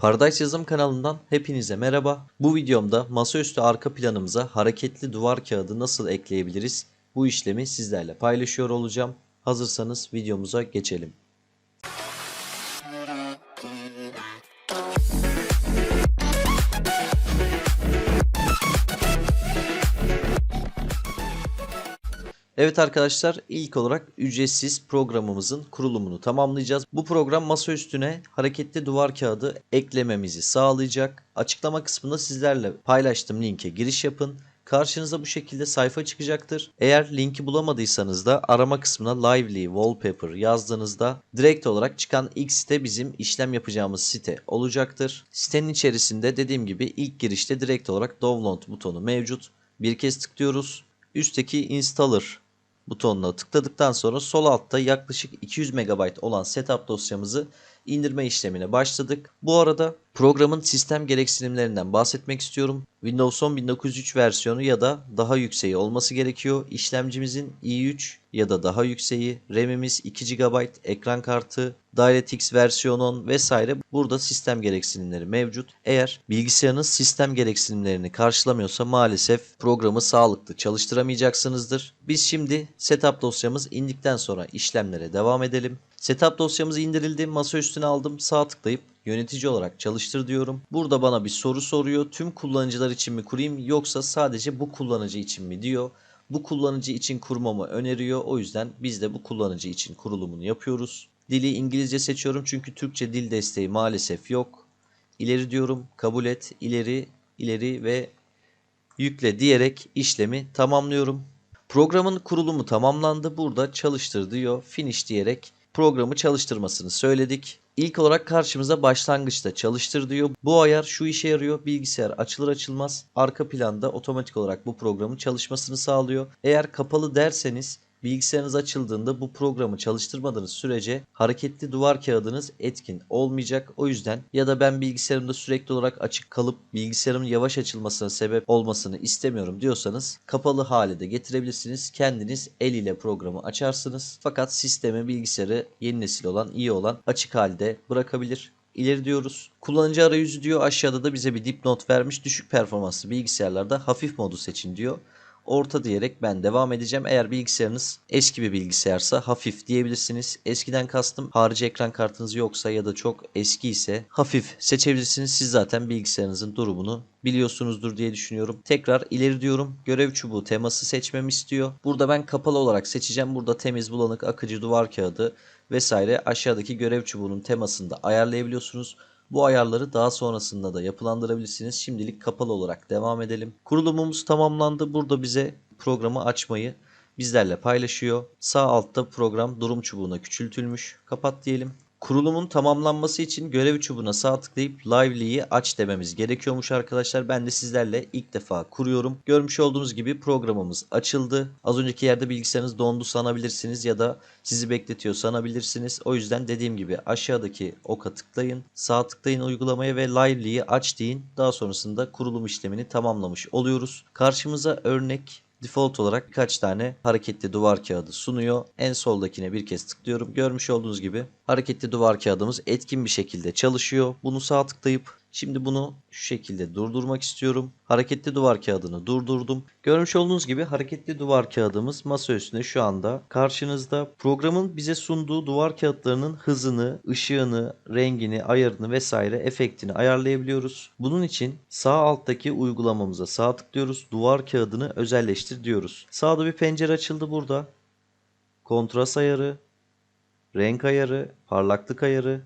Paradise Yazım kanalından hepinize merhaba. Bu videomda masaüstü arka planımıza hareketli duvar kağıdı nasıl ekleyebiliriz? Bu işlemi sizlerle paylaşıyor olacağım. Hazırsanız videomuza geçelim. Evet arkadaşlar ilk olarak ücretsiz programımızın kurulumunu tamamlayacağız. Bu program masa üstüne hareketli duvar kağıdı eklememizi sağlayacak. Açıklama kısmında sizlerle paylaştığım linke giriş yapın. Karşınıza bu şekilde sayfa çıkacaktır. Eğer linki bulamadıysanız da arama kısmına Lively Wallpaper yazdığınızda direkt olarak çıkan ilk site bizim işlem yapacağımız site olacaktır. Sitenin içerisinde dediğim gibi ilk girişte direkt olarak download butonu mevcut. Bir kez tıklıyoruz. Üstteki installer butonuna tıkladıktan sonra sol altta yaklaşık 200 MB olan setup dosyamızı indirme işlemine başladık. Bu arada programın sistem gereksinimlerinden bahsetmek istiyorum. Windows 10 1903 versiyonu ya da daha yükseği olması gerekiyor. İşlemcimizin i3 ya da daha yükseği, RAM'imiz 2 GB, ekran kartı, DirectX versiyon 10 vesaire burada sistem gereksinimleri mevcut. Eğer bilgisayarınız sistem gereksinimlerini karşılamıyorsa maalesef programı sağlıklı çalıştıramayacaksınızdır. Biz şimdi setup dosyamız indikten sonra işlemlere devam edelim. Setup dosyamız indirildi. Masa üstüne aldım. Sağ tıklayıp yönetici olarak çalıştır diyorum. Burada bana bir soru soruyor. Tüm kullanıcılar için mi kurayım yoksa sadece bu kullanıcı için mi diyor. Bu kullanıcı için kurmamı öneriyor. O yüzden biz de bu kullanıcı için kurulumunu yapıyoruz. Dili İngilizce seçiyorum çünkü Türkçe dil desteği maalesef yok. İleri diyorum. Kabul et. ileri, ileri ve yükle diyerek işlemi tamamlıyorum. Programın kurulumu tamamlandı. Burada çalıştır diyor. Finish diyerek programı çalıştırmasını söyledik. İlk olarak karşımıza başlangıçta çalıştır diyor. Bu ayar şu işe yarıyor. Bilgisayar açılır açılmaz arka planda otomatik olarak bu programın çalışmasını sağlıyor. Eğer kapalı derseniz bilgisayarınız açıldığında bu programı çalıştırmadığınız sürece hareketli duvar kağıdınız etkin olmayacak. O yüzden ya da ben bilgisayarımda sürekli olarak açık kalıp bilgisayarımın yavaş açılmasına sebep olmasını istemiyorum diyorsanız kapalı hale de getirebilirsiniz. Kendiniz el ile programı açarsınız. Fakat sistemi bilgisayarı yeni nesil olan iyi olan açık halde bırakabilir. İleri diyoruz. Kullanıcı arayüzü diyor. Aşağıda da bize bir dipnot vermiş. Düşük performanslı bilgisayarlarda hafif modu seçin diyor orta diyerek ben devam edeceğim. Eğer bilgisayarınız eski bir bilgisayarsa hafif diyebilirsiniz. Eskiden kastım harici ekran kartınız yoksa ya da çok eski ise hafif seçebilirsiniz. Siz zaten bilgisayarınızın durumunu biliyorsunuzdur diye düşünüyorum. Tekrar ileri diyorum. Görev çubuğu teması seçmemi istiyor. Burada ben kapalı olarak seçeceğim. Burada temiz, bulanık, akıcı duvar kağıdı vesaire aşağıdaki görev çubuğunun temasını da ayarlayabiliyorsunuz. Bu ayarları daha sonrasında da yapılandırabilirsiniz. Şimdilik kapalı olarak devam edelim. Kurulumumuz tamamlandı. Burada bize programı açmayı bizlerle paylaşıyor. Sağ altta program durum çubuğuna küçültülmüş. Kapat diyelim. Kurulumun tamamlanması için görev çubuğuna sağ tıklayıp Lively'yi aç dememiz gerekiyormuş arkadaşlar. Ben de sizlerle ilk defa kuruyorum. Görmüş olduğunuz gibi programımız açıldı. Az önceki yerde bilgisayarınız dondu sanabilirsiniz ya da sizi bekletiyor sanabilirsiniz. O yüzden dediğim gibi aşağıdaki oka tıklayın. Sağ tıklayın uygulamaya ve Lively'yi aç deyin. Daha sonrasında kurulum işlemini tamamlamış oluyoruz. Karşımıza örnek default olarak birkaç tane hareketli duvar kağıdı sunuyor. En soldakine bir kez tıklıyorum. Görmüş olduğunuz gibi hareketli duvar kağıdımız etkin bir şekilde çalışıyor. Bunu sağ tıklayıp Şimdi bunu şu şekilde durdurmak istiyorum. Hareketli duvar kağıdını durdurdum. Görmüş olduğunuz gibi hareketli duvar kağıdımız masa üstünde şu anda karşınızda. Programın bize sunduğu duvar kağıtlarının hızını, ışığını, rengini, ayarını vesaire efektini ayarlayabiliyoruz. Bunun için sağ alttaki uygulamamıza sağ tıklıyoruz. Duvar kağıdını özelleştir diyoruz. Sağda bir pencere açıldı burada. Kontrast ayarı, renk ayarı, parlaklık ayarı,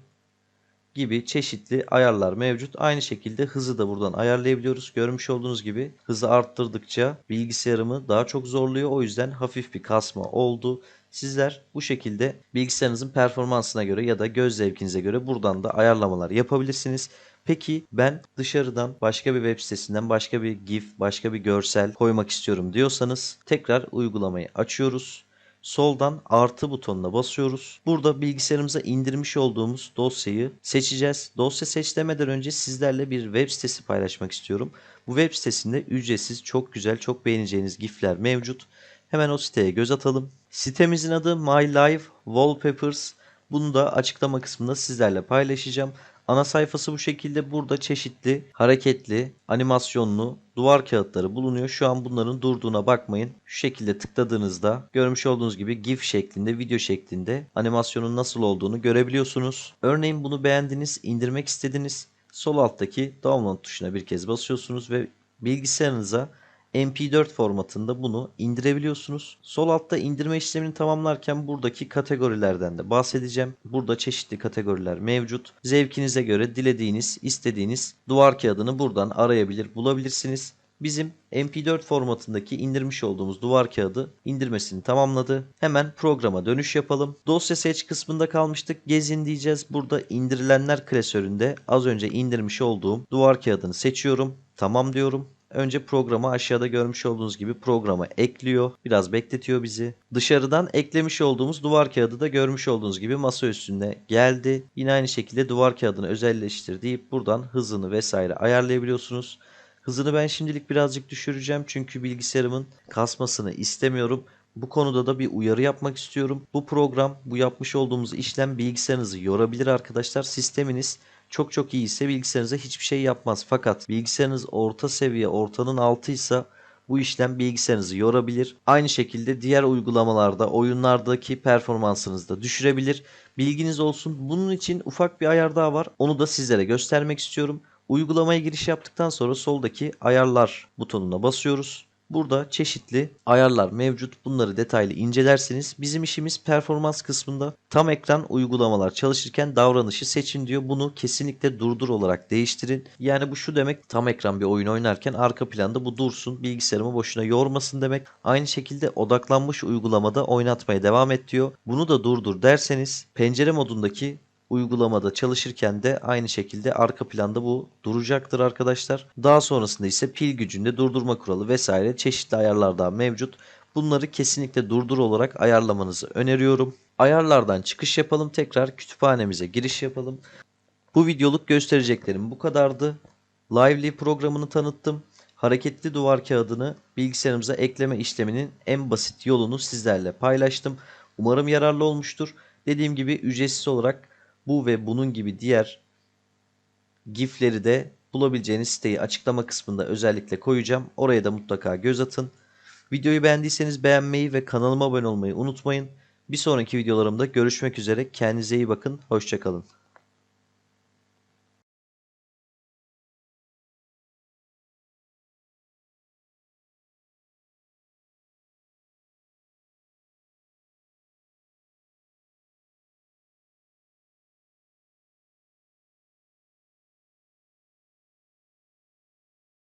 gibi çeşitli ayarlar mevcut. Aynı şekilde hızı da buradan ayarlayabiliyoruz. Görmüş olduğunuz gibi hızı arttırdıkça bilgisayarımı daha çok zorluyor. O yüzden hafif bir kasma oldu. Sizler bu şekilde bilgisayarınızın performansına göre ya da göz zevkinize göre buradan da ayarlamalar yapabilirsiniz. Peki ben dışarıdan başka bir web sitesinden başka bir GIF, başka bir görsel koymak istiyorum diyorsanız tekrar uygulamayı açıyoruz. Soldan artı butonuna basıyoruz. Burada bilgisayarımıza indirmiş olduğumuz dosyayı seçeceğiz. Dosya seç önce sizlerle bir web sitesi paylaşmak istiyorum. Bu web sitesinde ücretsiz, çok güzel, çok beğeneceğiniz GIF'ler mevcut. Hemen o siteye göz atalım. Sitemizin adı My Life Wallpapers. Bunu da açıklama kısmında sizlerle paylaşacağım. Ana sayfası bu şekilde. Burada çeşitli hareketli, animasyonlu duvar kağıtları bulunuyor. Şu an bunların durduğuna bakmayın. Şu şekilde tıkladığınızda görmüş olduğunuz gibi GIF şeklinde, video şeklinde animasyonun nasıl olduğunu görebiliyorsunuz. Örneğin bunu beğendiniz, indirmek istediniz. Sol alttaki download tuşuna bir kez basıyorsunuz ve bilgisayarınıza MP4 formatında bunu indirebiliyorsunuz. Sol altta indirme işlemini tamamlarken buradaki kategorilerden de bahsedeceğim. Burada çeşitli kategoriler mevcut. Zevkinize göre dilediğiniz, istediğiniz duvar kağıdını buradan arayabilir, bulabilirsiniz. Bizim MP4 formatındaki indirmiş olduğumuz duvar kağıdı indirmesini tamamladı. Hemen programa dönüş yapalım. Dosya seç kısmında kalmıştık. Gezin diyeceğiz. Burada indirilenler klasöründe az önce indirmiş olduğum duvar kağıdını seçiyorum. Tamam diyorum. Önce programı aşağıda görmüş olduğunuz gibi programa ekliyor. Biraz bekletiyor bizi. Dışarıdan eklemiş olduğumuz duvar kağıdı da görmüş olduğunuz gibi masa üstünde geldi. Yine aynı şekilde duvar kağıdını özelleştir deyip buradan hızını vesaire ayarlayabiliyorsunuz. Hızını ben şimdilik birazcık düşüreceğim çünkü bilgisayarımın kasmasını istemiyorum. Bu konuda da bir uyarı yapmak istiyorum. Bu program, bu yapmış olduğumuz işlem bilgisayarınızı yorabilir arkadaşlar. Sisteminiz çok çok iyi ise bilgisayarınıza hiçbir şey yapmaz. Fakat bilgisayarınız orta seviye, ortanın altıysa bu işlem bilgisayarınızı yorabilir. Aynı şekilde diğer uygulamalarda, oyunlardaki performansınızı da düşürebilir. Bilginiz olsun. Bunun için ufak bir ayar daha var. Onu da sizlere göstermek istiyorum. Uygulamaya giriş yaptıktan sonra soldaki ayarlar butonuna basıyoruz. Burada çeşitli ayarlar mevcut. Bunları detaylı incelersiniz. Bizim işimiz performans kısmında tam ekran uygulamalar çalışırken davranışı seçin diyor. Bunu kesinlikle durdur olarak değiştirin. Yani bu şu demek tam ekran bir oyun oynarken arka planda bu dursun. Bilgisayarımı boşuna yormasın demek. Aynı şekilde odaklanmış uygulamada oynatmaya devam et diyor. Bunu da durdur derseniz pencere modundaki uygulamada çalışırken de aynı şekilde arka planda bu duracaktır arkadaşlar. Daha sonrasında ise pil gücünde durdurma kuralı vesaire çeşitli ayarlar daha mevcut. Bunları kesinlikle durdur olarak ayarlamanızı öneriyorum. Ayarlardan çıkış yapalım. Tekrar kütüphanemize giriş yapalım. Bu videoluk göstereceklerim bu kadardı. Lively programını tanıttım. Hareketli duvar kağıdını bilgisayarımıza ekleme işleminin en basit yolunu sizlerle paylaştım. Umarım yararlı olmuştur. Dediğim gibi ücretsiz olarak bu ve bunun gibi diğer GIF'leri de bulabileceğiniz siteyi açıklama kısmında özellikle koyacağım. Oraya da mutlaka göz atın. Videoyu beğendiyseniz beğenmeyi ve kanalıma abone olmayı unutmayın. Bir sonraki videolarımda görüşmek üzere. Kendinize iyi bakın. Hoşçakalın.